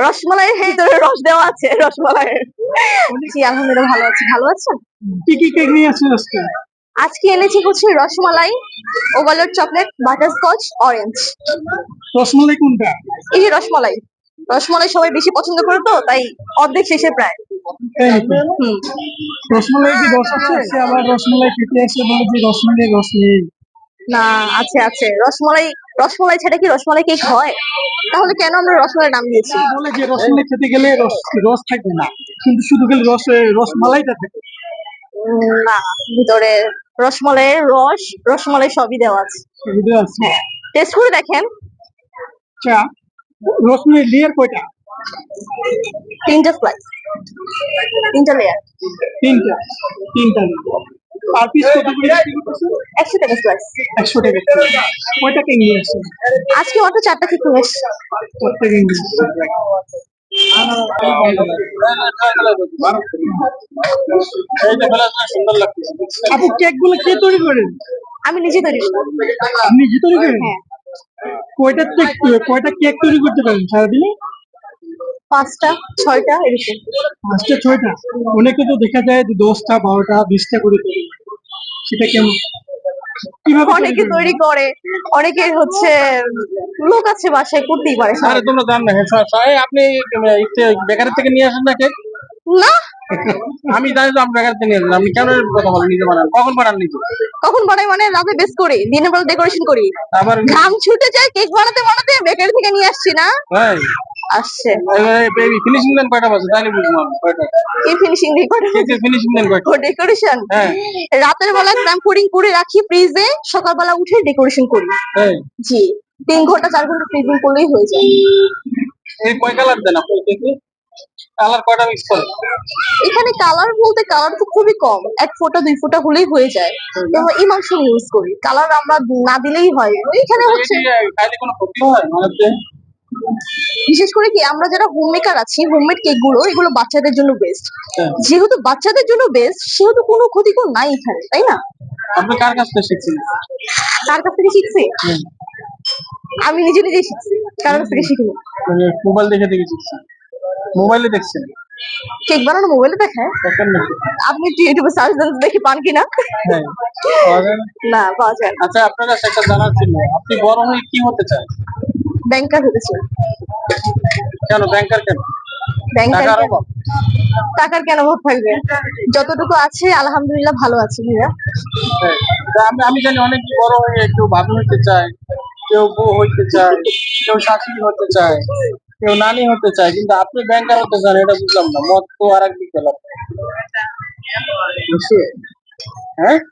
রসমালাইয়ের ভিতরে রস দেওয়া আছে রসমালাইয়ের। জি আলহামদুলিল্লাহ ভালো আছি ভালো আছেন? কি কি কেক নিয়ে আসছেন আজকে? আজকে এনেছি হচ্ছে rasmalai overload chocolate butterscotch orange. Rasmalai কোনটা? এই যে রসমালাই রসমালাই সবাই বেশি পছন্দ করে তো তাই অর্ধেক শেষে প্রায়? রসমালাই কি রস আছে সে আবার রসমালাই খেতে এসে বলে যে রসমালাই রস নেই। না আছে আছে। রসমালাই রসমালাই ছাড়া কি রসমালাই কেক হয়? তাহলে কেন আমরা রসমালাই নাম দিয়েছি? বলে যে রসমালাই খেতে গেলে রস রস থাকবে না। কিন্তু শুধু গেলে রস রসমালাইটা থাকে। না ভিতরে রসমালাইয়ের রস রসমালাই সবই দেওয়া আছে। পারছি টেস্ট করে দেখেন। আচ্ছা রসমালাই লেয়ার কয়টা? তিনটা স্লাইস তিনটা লেয়ার তিনটা তিনটা layer। পিস কত করে বিক্রি করতেছে? একশো টাকা স্লাইস একশো টাকা কয়টা কেক নিয়ে আজকে মাত্র চারটা। প্রত্যেক কেক আপু কেকগুলো কে তৈরি করেন? আমি নিজে তৈরি করি। নিজে তৈরি করেন? হ্যাঁ। কয়টা কেক কয়টা কেক তৈরি করতে পারেন সারাদিনে? পাঁচটা ছয়টা এরকম। পাঁচটা ছয়টা? অনেকে তো দেখা যায় যে দশটা বারোটা বিশটা করে তৈরি করে। সেটা কেমন অনেকে তৈরি করে অনেকে হচ্ছে লোক আছে বাসায় করতেই পারে আরে তোমরা জান না হ্যাঁ আপনি বেকারের থেকে নিয়ে আসেন না কেক না। আমি জানি তো আপনি বেকার থেকে নিয়ে আসেন আপনি কেন কথা বলেন নিজে বানান। কখন বানান নিজে? কখন বানাই মানে রাতে বেস করি দিনের বেলা ডেকোরেশন করি। আবার ঘাম ছুটে যায় কেক বানাতে বানাতে বেকারি থেকে নিয়ে আসছি না। হ্যাঁ আসছে। বেবি ফিনিশিং দেন কয়টা বাজে? তাইলে বুঝব আমি কয়টা? কি ফিনিশিং করে কেকের ফিনিশিং দেন কয়টা? ও ডেকোরেশন রাতের বেলা ক্র্যাম্পোরিং করে রাখি ফ্রিজে সকালবেলা উঠে ডেকোরেশন করি। জি। তিন ঘণ্টা চার ঘণ্টা ফ্রিজিং করলেই হয়ে যায়। এই কয় কালার দেন আপনি কেকে কালার কয়টা মিক্স করেন? এখানে কালার বলতে কালার তো খুবই কম। এক ফোঁটা দুই ফোঁটা হলেই হয়ে যায়। এবং ইমালশন ইউজ করি। কালার আমরা না দিলেই হয় এখানে হচ্ছে কোনো ক্ষতি হয় মানে বিশেষ করে কি আমরা যারা হোম মেকার আছি হোমমেড কেকগুলো এগুলো বাচ্চাদের জন্য বেস্ট হ্যাঁ। যেহেতু বাচ্চাদের জন্য বেস্ট সেহেতু কোনো ক্ষতিকর নাই এখানে তাই না? আপনি কার কাছ থেকে শিখছেন? কার কাছ থেকে শিখছি? আমি নিজে নিজেই শিখছি কার কাছ থেকে শিখিনি মানে মোবাইল দেখে দেখে শিখছি। মোবাইলে দেখছেন? কেক বানানো মোবাইলে দেখেন আপনি ইউটিউবে সার্চ দেন দেখি পান কিনা। হ্যাঁ না? না পাওয়া যায় আচ্ছা আপনার কাছে একটা জানার ছিল আপনি বড় হয়ে কি হতে চান? ব্যাংকার হতেছে কেন? ব্যাংকার কেন? ব্যাংকার টাকার টাকার কেন অভাব থাকবে? যতটুকু আছে আলহামদুলিল্লাহ ভালো আছে ভাইয়া। হ্যাঁ। আমি আমি জানি অনেক বড় হয়ে কেউ ভাবি হতে চায় কেউ বউ হইতে চায় কেউ শাশুড়ি হতে চায় কেউ নানি হতে চায় কিন্তু আপনি ব্যাংকার হতে চান এটা বুঝলাম না। মত তো আর এক দিকে লাভ। হ্যাঁ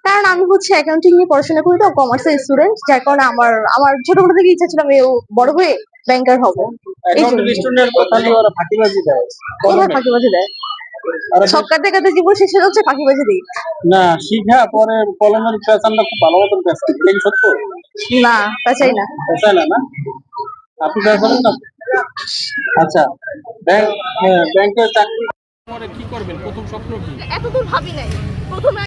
কারণ আমি হচ্ছে অ্যাকাউন্টিং নিয়ে পড়াশোনা করি তো কমার্সের স্টুডেন্ট যার কারণে আমার আমার ছোটবেলা থেকে ইচ্ছা ছিল আমি বড় হয়ে ব্যাংকার হব। ফাঁকিবাজি দেয়। কোথায় ফাঁকিবাজি দেয়। আর সব কাটতে কাটতে জীবন শেষ হয়ে যাচ্ছে ফাঁকিবাজি দিই। না শিখা পরে কলমের পেছানটা খুব ভালো মতন পেছান এটা কি সত্য? না তা চাই না। পেছায় না না? আপনি পেছান না? আচ্ছা ব্যাংক ব্যাংকের চাকরি পরে কি করবেন? প্রথম স্বপ্ন কি? এতদূর ভাবি নাই। প্রথমে